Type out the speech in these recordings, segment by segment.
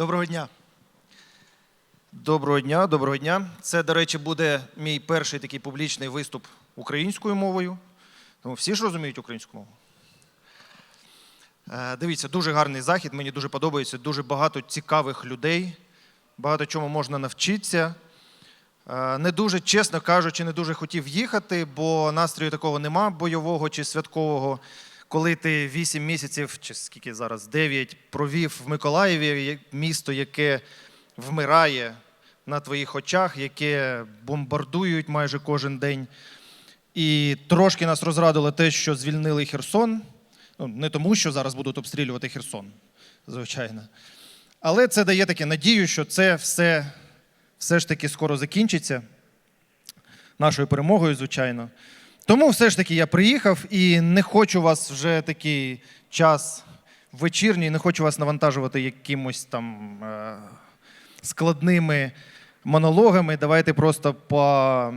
Доброго дня. Доброго дня, доброго дня. Це, до речі, буде мій перший такий публічний виступ українською мовою. Тому всі ж розуміють українську мову. Е, Дивіться, дуже гарний захід, мені дуже подобається. Дуже багато цікавих людей, багато чому можна навчитися. Е, Не дуже, чесно кажучи, не дуже хотів їхати, бо настрою такого нема бойового чи святкового. Коли ти 8 місяців, чи скільки зараз 9, провів в Миколаєві, місто, яке вмирає на твоїх очах, яке бомбардують майже кожен день. І трошки нас розрадило те, що звільнили Херсон. Ну, не тому, що зараз будуть обстрілювати Херсон, звичайно. Але це дає таке надію, що це все, все ж таки скоро закінчиться нашою перемогою, звичайно. Тому все ж таки я приїхав і не хочу вас вже такий час вечірній, не хочу вас навантажувати якимось там е, складними монологами. Давайте просто по,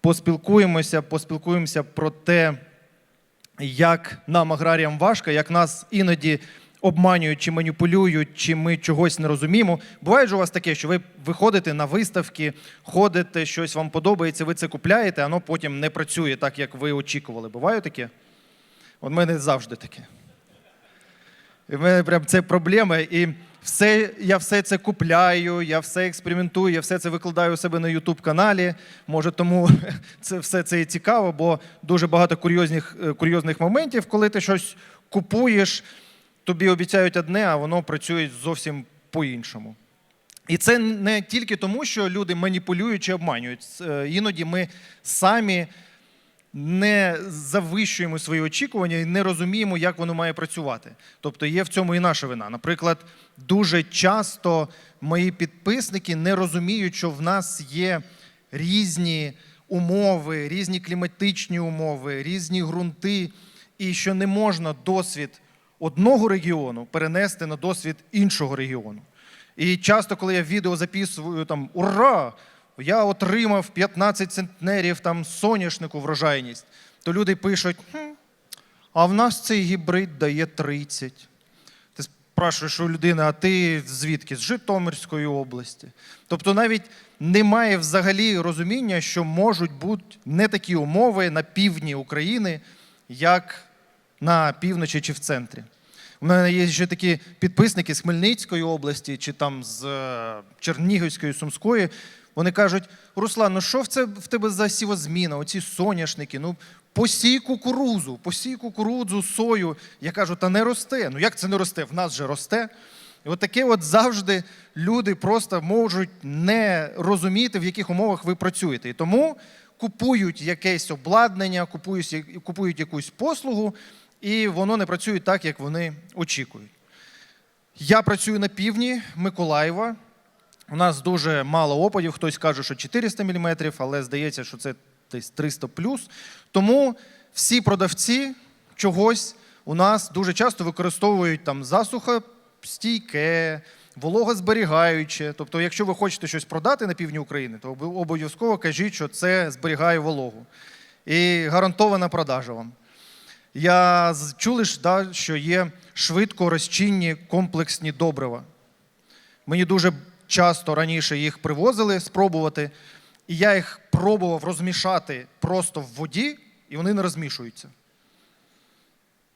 поспілкуємося, поспілкуємося про те, як нам, аграріям, важко, як нас іноді обманюють чи маніпулюють, чи ми чогось не розуміємо. Буває ж у вас таке, що ви виходите на виставки, ходите, щось вам подобається, ви це купляєте, а воно потім не працює так, як ви очікували. Буває таке? От в мене завжди таке. І в мене прям це проблема. І все, я все це купляю, я все експериментую, я все це викладаю у себе на YouTube каналі. Може, тому це все це і цікаво, бо дуже багато курйозних, е, курйозних моментів, коли ти щось купуєш, тобі обіцяють одне, а воно працює зовсім по-іншому. І це не тільки тому, що люди маніпулюють чи обманюють. Е, Іноді ми самі не завищуємо свої очікування і не розуміємо, як воно має працювати. Тобто є в цьому і наша вина. Наприклад, дуже часто мої підписники не розуміють, що в нас є різні умови, різні кліматичні умови, різні ґрунти, і що не можна досвід одного регіону перенести на досвід іншого регіону. І часто, коли я відео записую там ура! Я отримав 15 центнерів там соняшнику врожайність, то люди пишуть: хм, а в нас цей гібрид дає 30. Ти спрашуєш у людини, а ти звідки? З Житомирської області. Тобто навіть немає взагалі розуміння, що можуть бути не такі умови на півдні України, як на півночі чи в центрі. У мене є ще такі підписники з Хмельницької області чи там з е, Чернігівської, Сумської. Вони кажуть: Руслан, ну що в це в тебе за сівозміна? Оці соняшники? Ну посій кукурузу, посій кукурудзу, сою. Я кажу, та не росте. Ну як це не росте? В нас же росте. І от таке от завжди люди просто можуть не розуміти, в яких умовах ви працюєте. І тому купують якесь обладнання, купують, купують якусь послугу, і воно не працює так, як вони очікують. Я працюю на півдні Миколаєва. У нас дуже мало опадів. Хтось каже, що 400 мм, але здається, що це десь 300 плюс. Тому всі продавці чогось у нас дуже часто використовують там засухостійке, вологозберігаюче. Тобто, якщо ви хочете щось продати на півдні України, то обов'язково кажіть, що це зберігає вологу. І гарантована продажа вам. Я чули ж, да, що є швидко розчинні комплексні добрива. Мені дуже часто раніше їх привозили спробувати, і я їх пробував розмішати просто в воді, і вони не розмішуються.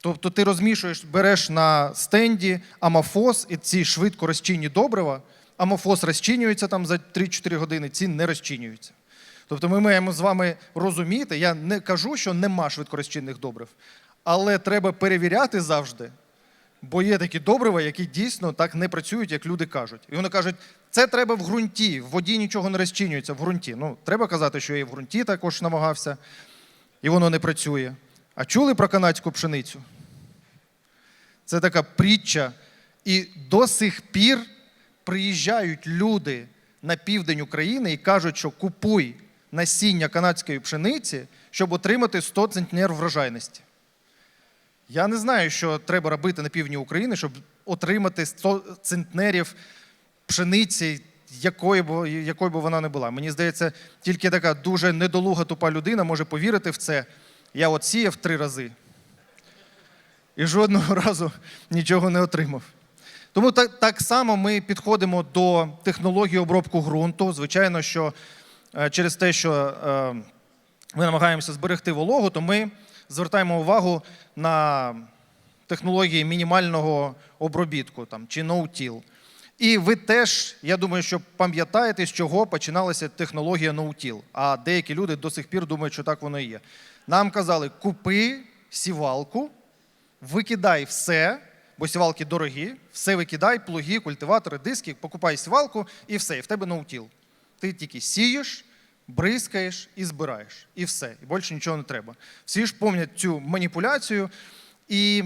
Тобто ти розмішуєш, береш на стенді амофос і ці швидко розчинні добрива, амофос розчинюється там за 3-4 години, ці не розчинюються. Тобто ми маємо з вами розуміти, я не кажу, що нема швидкорозчинних добрив, але треба перевіряти завжди, Бо є такі добрива, які дійсно так не працюють, як люди кажуть. І вони кажуть, це треба в ґрунті, в воді нічого не розчинюється в ґрунті. Ну, треба казати, що я і в ґрунті також намагався, і воно не працює. А чули про канадську пшеницю? Це така притча. І до сих пір приїжджають люди на південь України і кажуть, що купуй насіння канадської пшениці, щоб отримати 100 центнер врожайності. Я не знаю, що треба робити на півдні України, щоб отримати 100 центнерів пшениці, якої б, якою б вона не була. Мені здається, тільки така дуже недолуга тупа людина може повірити в це. Я от сіяв три рази і жодного разу нічого не отримав. Тому так, так само ми підходимо до технології обробку ґрунту. Звичайно, що е, через те, що е, ми намагаємося зберегти вологу, то ми звертаємо увагу на технології мінімального обробітку там, чи no-till. І ви теж, я думаю, що пам'ятаєте, з чого починалася технологія no-till. А деякі люди до сих пір думають, що так воно і є. Нам казали, купи сівалку, викидай все, бо сівалки дорогі, все викидай, плуги, культиватори, диски, покупай сівалку і все, і в тебе ноутіл. Ти тільки сієш, бризкаєш і збираєш. І все. І більше нічого не треба. Всі ж пам'ятають цю маніпуляцію. І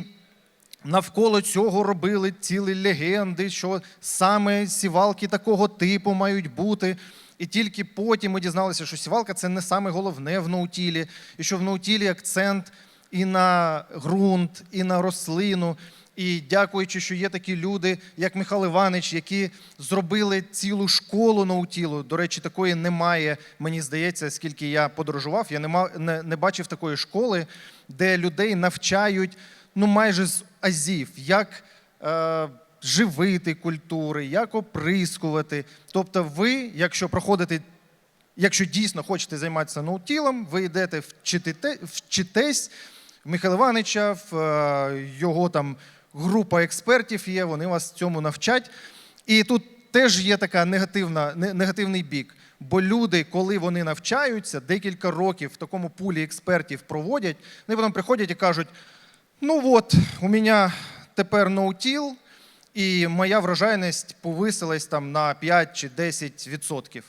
навколо цього робили цілі легенди, що саме сівалки такого типу мають бути. І тільки потім ми дізналися, що сівалка це не саме головне в ноутілі, і що в ноутілі акцент і на ґрунт, і на рослину. І дякуючи, що є такі люди, як Михайло Іванович, які зробили цілу школу наутілу. До речі, такої немає, мені здається, скільки я подорожував. Я не, мав, не, не бачив такої школи, де людей навчають ну, майже з азів, як е, живити культури, як оприскувати. Тобто, ви, якщо проходите Якщо дійсно хочете займатися ноутілом, ви йдете вчитите, вчитесь Михайла Івановича, в е, його там група експертів є, вони вас цьому навчать. І тут теж є така негативна, негативний бік. Бо люди, коли вони навчаються, декілька років в такому пулі експертів проводять, вони потім приходять і кажуть: ну от, у мене тепер ноутіл, і моя врожайність повисилась там на 5 чи 10 відсотків.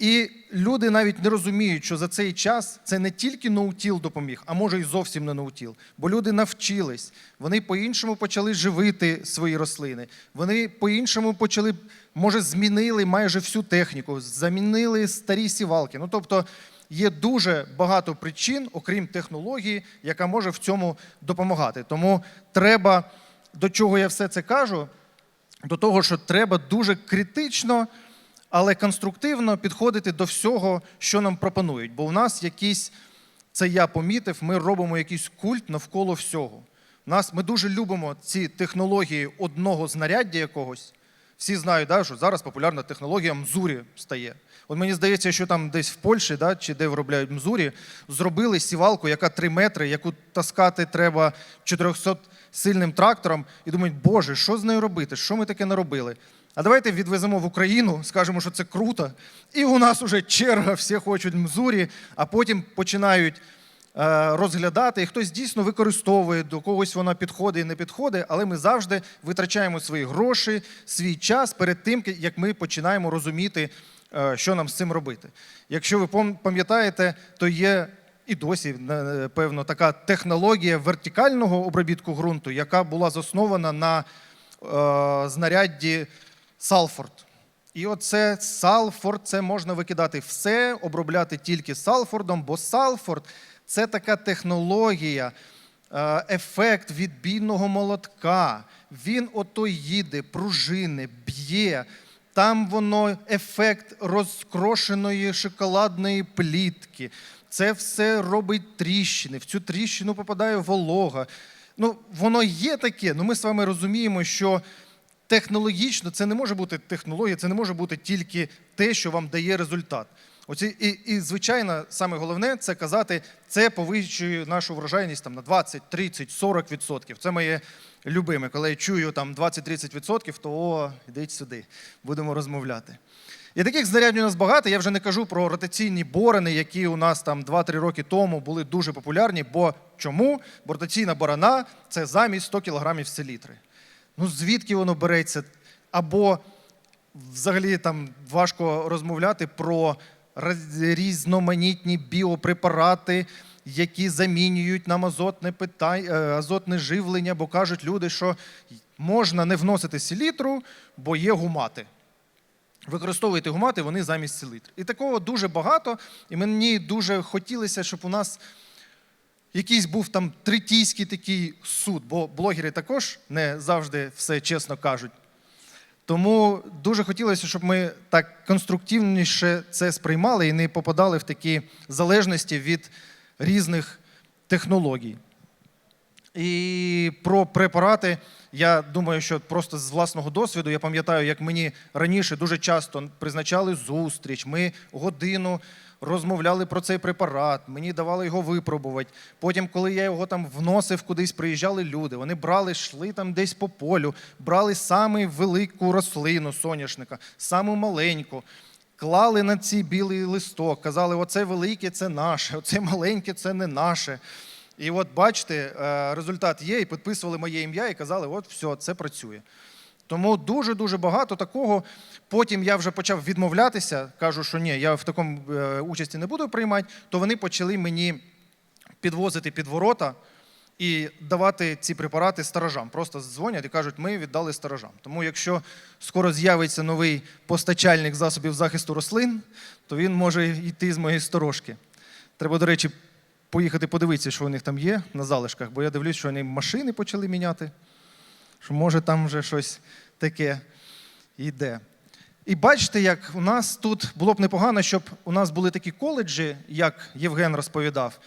І люди навіть не розуміють, що за цей час це не тільки ноутіл допоміг, а може і зовсім не ноутіл. Бо люди навчились, вони по-іншому почали живити свої рослини. Вони по-іншому почали, може, змінили майже всю техніку, замінили старі сівалки. Ну тобто є дуже багато причин, окрім технології, яка може в цьому допомагати. Тому треба, до чого я все це кажу, до того, що треба дуже критично але конструктивно підходити до всього, що нам пропонують. Бо в нас якийсь, це я помітив, ми робимо якийсь культ навколо всього. У нас ми дуже любимо ці технології одного знаряддя якогось. Всі знають, да, що зараз популярна технологія мзурі стає. От мені здається, що там десь в Польщі, да, чи де виробляють мзурі, зробили сівалку, яка 3 метри, яку таскати треба 400 сильним трактором, і думають, боже, що з нею робити? Що ми таке наробили? А давайте відвеземо в Україну, скажемо, що це круто. І у нас уже черга, всі хочуть мзурі, а потім починають е, розглядати, і хтось дійсно використовує, до когось вона підходить і не підходить, але ми завжди витрачаємо свої гроші, свій час перед тим, як ми починаємо розуміти, е, що нам з цим робити. Якщо ви пам'ятаєте, то є і досі, е, певно, така технологія вертикального обробітку ґрунту, яка була заснована на е, знарядді Салфорд. І оце Салфорд, це можна викидати все, обробляти тільки Салфордом, бо Салфорд це така технологія, е, ефект відбійного молотка. Він ото їде, пружини, б'є. Там воно ефект розкрошеної шоколадної плітки. Це все робить тріщини. В цю тріщину попадає волога. Ну, воно є таке, але ми з вами розуміємо, що технологічно це не може бути технологія, це не може бути тільки те, що вам дає результат. Оці, і, і, звичайно, саме головне це казати, це повищує нашу врожайність там, на 20, 30, 40 відсотків. Це моє любиме. Коли я чую там 20-30 відсотків, то о, йдіть сюди, будемо розмовляти. І таких знарядів у нас багато. Я вже не кажу про ротаційні борони, які у нас там 2-3 роки тому були дуже популярні. Бо чому? Бо ротаційна борона це замість 100 кг селітри. Ну звідки воно береться? Або взагалі там важко розмовляти про різноманітні біопрепарати, які замінюють нам азотне питань, е, азотне живлення, бо кажуть люди, що можна не вносити селітру, бо є гумати. Використовуйте гумати, вони замість селітри. І такого дуже багато. І мені дуже хотілося, щоб у нас якийсь був там третійський такий суд, бо блогери також не завжди все чесно кажуть. Тому дуже хотілося, щоб ми так конструктивніше це сприймали і не попадали в такі залежності від різних технологій. І про препарати я думаю, що просто з власного досвіду я пам'ятаю, як мені раніше дуже часто призначали зустріч. Ми годину розмовляли про цей препарат, мені давали його випробувати. Потім, коли я його там вносив кудись, приїжджали люди. Вони брали, йшли там десь по полю, брали саму велику рослину соняшника, саму маленьку. Клали на цей білий листок, казали, оце велике це наше, оце маленьке це не наше. І от бачите, е, результат є, і підписували моє ім'я і казали, от все, це працює. Тому дуже-дуже багато такого. Потім я вже почав відмовлятися, кажу, що ні, я в такому е, участі не буду приймати, то вони почали мені підвозити під ворота і давати ці препарати сторожам. Просто дзвонять і кажуть, ми віддали сторожам. Тому якщо скоро з'явиться новий постачальник засобів захисту рослин, то він може йти з моєї сторожки. Треба, до речі, поїхати подивитися, що у них там є на залишках, бо я дивлюсь, що вони машини почали міняти, що може там вже щось таке йде. І бачите, як у нас тут було б непогано, щоб у нас були такі коледжі, як Євген розповідав.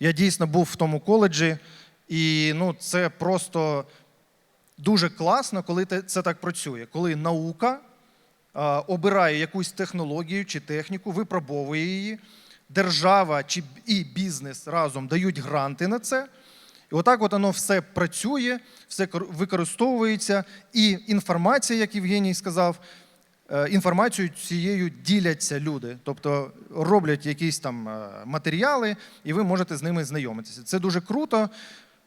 Я дійсно був в тому коледжі, і ну, це просто дуже класно, коли це так працює. Коли наука обирає якусь технологію чи техніку, випробовує її, держава чи і бізнес разом дають гранти на це. І отак от воно все працює, все кор- використовується, і інформація, як Євгеній сказав, е, інформацією цією діляться люди. Тобто роблять якісь там е, матеріали, і ви можете з ними знайомитися. Це дуже круто.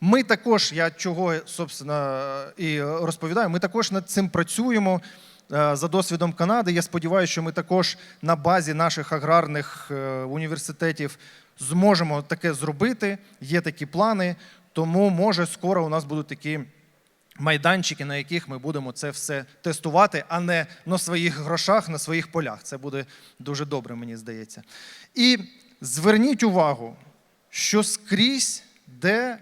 Ми також, я чого собственно, і розповідаю, ми також над цим працюємо. Е, За досвідом Канади, я сподіваюся, що ми також на базі наших аграрних університетів зможемо таке зробити. Є такі плани, тому може скоро у нас будуть такі майданчики, на яких ми будемо це все тестувати, а не на своїх грошах, на своїх полях. Це буде дуже добре, мені здається. І зверніть увагу, що скрізь, де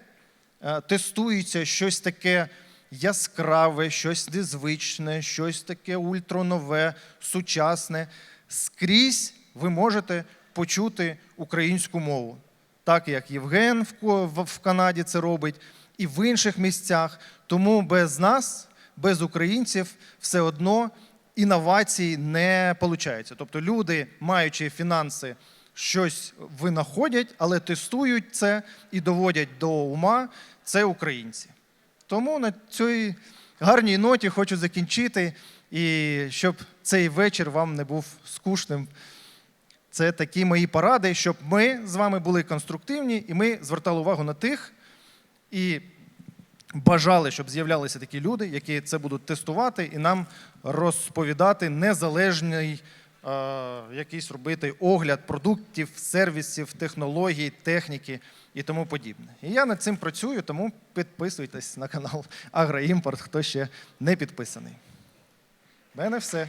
е, тестується щось таке яскраве, щось незвичне, щось таке ультранове, сучасне, скрізь ви можете почути українську мову. Так як Євген в, Канаді це робить, і в інших місцях. Тому без нас, без українців, все одно інновацій не виходить. Тобто люди, маючи фінанси, щось винаходять, але тестують це і доводять до ума це українці. Тому на цій гарній ноті хочу закінчити, і щоб цей вечір вам не був скучним. Це такі мої поради, щоб ми з вами були конструктивні, і ми звертали увагу на тих і бажали, щоб з'являлися такі люди, які це будуть тестувати і нам розповідати незалежний е, якийсь робити огляд продуктів, сервісів, технологій, техніки і тому подібне. І я над цим працюю, тому підписуйтесь на канал Агроімпорт, хто ще не підписаний. В мене все.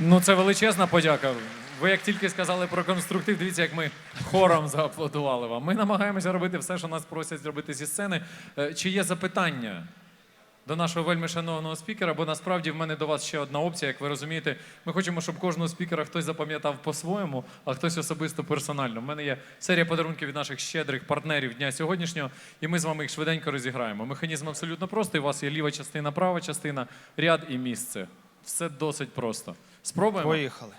Ну, це величезна подяка. Ви як тільки сказали про конструктив, дивіться, як ми хором зааплодували вам. Ми намагаємося робити все, що нас просять зробити зі сцени. Е, Чи є запитання до нашого вельми шановного спікера? Бо насправді в мене до вас ще одна опція. Як ви розумієте, ми хочемо, щоб кожного спікера хтось запам'ятав по-своєму, а хтось особисто персонально. У мене є серія подарунків від наших щедрих партнерів дня сьогоднішнього, і ми з вами їх швиденько розіграємо. Механізм абсолютно простий. У вас є ліва частина, права частина, ряд і місце. Все досить просто. Спробуємо. Поїхали.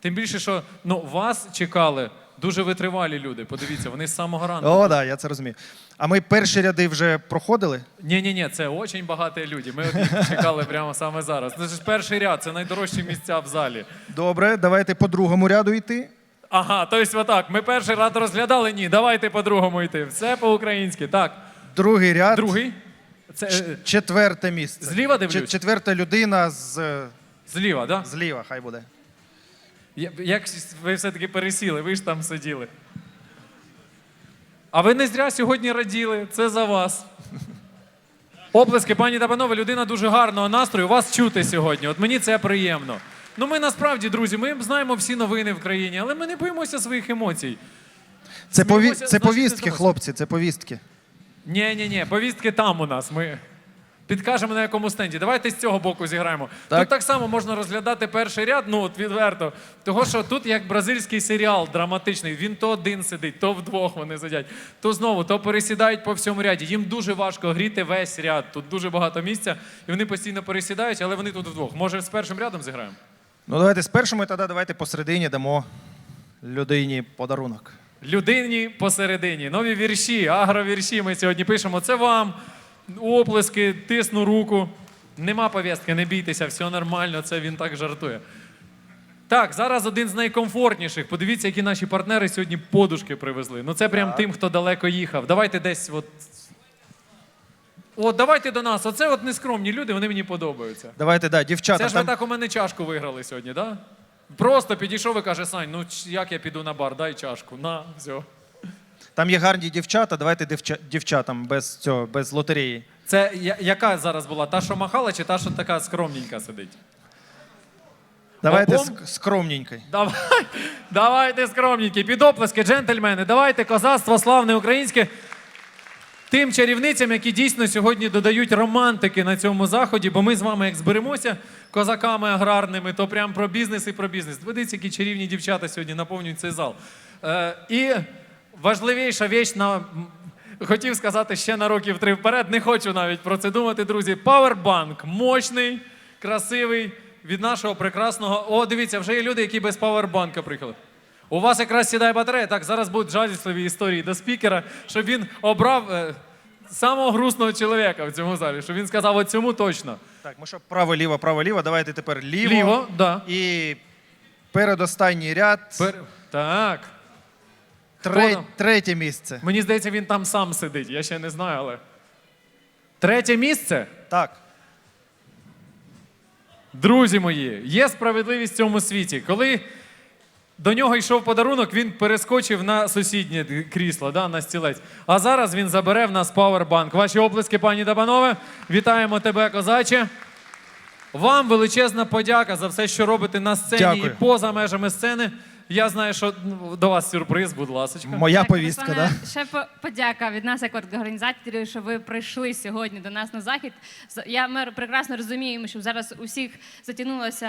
Тим більше, що ну вас чекали дуже витривалі люди. Подивіться, вони з самого ранку. О, так, да, я це розумію. А ми перші ряди вже проходили. Ні, ні, ні, це дуже багаті люди. Ми от їх чекали прямо саме зараз. Це ж перший ряд, це найдорожчі місця в залі. Добре, давайте по другому ряду йти. Ага, тобто отак. Ми перший ряд розглядали. Ні, давайте по-другому йти. Все по-українськи. Так, Другий ряд. другий. Це е, Четверте місце. Зліва дивлюсь? Четверта людина з е, зліва, да? зліва, хай буде. Як ви все-таки пересіли, ви ж там сиділи. А ви не зря сьогодні раділи, це за вас. Оплески, пані та панове, людина дуже гарного настрою. Вас чути сьогодні. От мені це приємно. Ну, ми насправді, друзі, ми знаємо всі новини в країні, але ми не боїмося своїх емоцій. Це, пові... Сміємося, це значить, не повістки, хлопці, це повістки. Ні, ні, ні, повістки там у нас. Ми Підкажемо на якому стенді. Давайте з цього боку зіграємо. Так. Тут так само можна розглядати перший ряд, ну от відверто. Того, що тут як бразильський серіал драматичний. Він то один сидить, то вдвох вони сидять, то знову, то пересідають по всьому ряді. Їм дуже важко гріти весь ряд. Тут дуже багато місця, і вони постійно пересідають, але вони тут вдвох. Може, з першим рядом зіграємо? Ну, давайте спершу ми тоді давайте посередині дамо людині подарунок. Людині посередині. Нові вірші, агровірші ми сьогодні пишемо. Це вам. Оплески, тисну руку. Нема повістки, не бійтеся, все нормально, це він так жартує. Так, зараз один з найкомфортніших. Подивіться, які наші партнери сьогодні подушки привезли. Ну це прям тим, хто далеко їхав. Давайте десь от. От, давайте до нас. Оце от нескромні люди, вони мені подобаються. Давайте, да, дівчата. Це ж ви там, так у мене чашку виграли сьогодні, так? Да? Просто підійшов і каже, Сань, ну як я піду на бар, дай чашку. На, все. Там є гарні дівчата, давайте дівча, дівчатам без цього, без лотереї. Це я- яка зараз була? Та, що махала, чи та, що така скромненька сидить? Давайте Обом? ск- скромненький. Давай, давайте скромненькі, під оплески, джентльмени, давайте козацтво славне українське. Тим чарівницям, які дійсно сьогодні додають романтики на цьому заході, бо ми з вами, як зберемося козаками аграрними, то прям про бізнес і про бізнес. Дивіться, які чарівні дівчата сьогодні наповнюють цей зал. Е, і важливіша віч на. Хотів сказати ще на років три вперед, не хочу навіть про це думати, друзі. Павербанк мощний, красивий від нашого прекрасного. О, дивіться, вже є люди, які без павербанка приїхали. У вас якраз сідає батарея. Так, зараз будуть жалісливі історії до спікера, щоб він обрав е, самого грустного чоловіка в цьому залі, щоб він сказав, от цьому точно. Так, ми що право, ліво, право, ліво. Давайте тепер ліво. Ліво, да. І передостанній ряд. Пер... Так. Тре- там? третє місце. Мені здається, він там сам сидить. Я ще не знаю, але. Третє місце. Так. Друзі мої, є справедливість в цьому світі. Коли до нього йшов подарунок, він перескочив на сусіднє крісло, да, на стілець. А зараз він забере в нас павербанк. Ваші оплески, пані та панове. Вітаємо тебе, козаче. Вам величезна подяка за все, що робите на сцені Дякую. і поза межами сцени. Я знаю, що ну, до вас сюрприз, будь ласка. Моя Так, повістка, да? Ще по- подяка від нас, як організаторів, що ви прийшли сьогодні до нас на захід. З- Я ми прекрасно розуміємо, що зараз у всіх затягнулася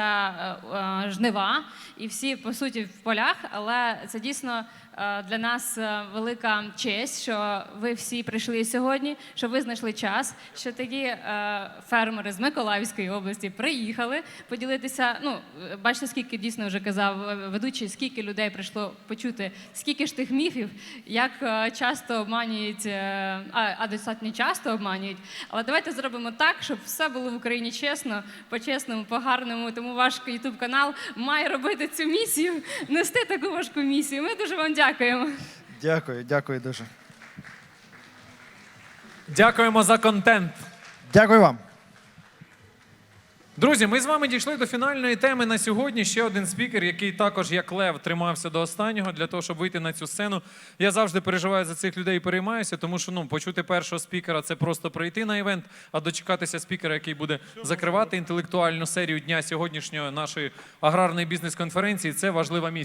е, е, жнива, і всі по суті в полях. Але це дійсно для нас е, велика честь, що ви всі прийшли сьогодні, що ви знайшли час, що такі е, фермери з Миколаївської області приїхали поділитися. Ну, е, бачите, скільки дійсно вже казав е, ведучий, скільки людей прийшло почути, скільки ж тих міфів, як е, часто обманюють, е, а, а достатньо часто обманюють. Але давайте зробимо так, щоб все було в Україні чесно, по-чесному, по-гарному. Тому ваш Ютуб канал має робити цю місію, нести таку важку місію. Ми дуже вам дякуємо. Дякую, дякую дуже. Дякуємо за контент. Дякую вам. Друзі, ми з вами дійшли до фінальної теми на сьогодні. Ще один спікер, який також як лев тримався до останнього для того, щоб вийти на цю сцену. Я завжди переживаю за цих людей і переймаюся, тому що ну почути першого спікера це просто прийти на івент, а дочекатися спікера, який буде закривати інтелектуальну серію дня сьогоднішньої нашої аграрної бізнес-конференції. Це важлива місія.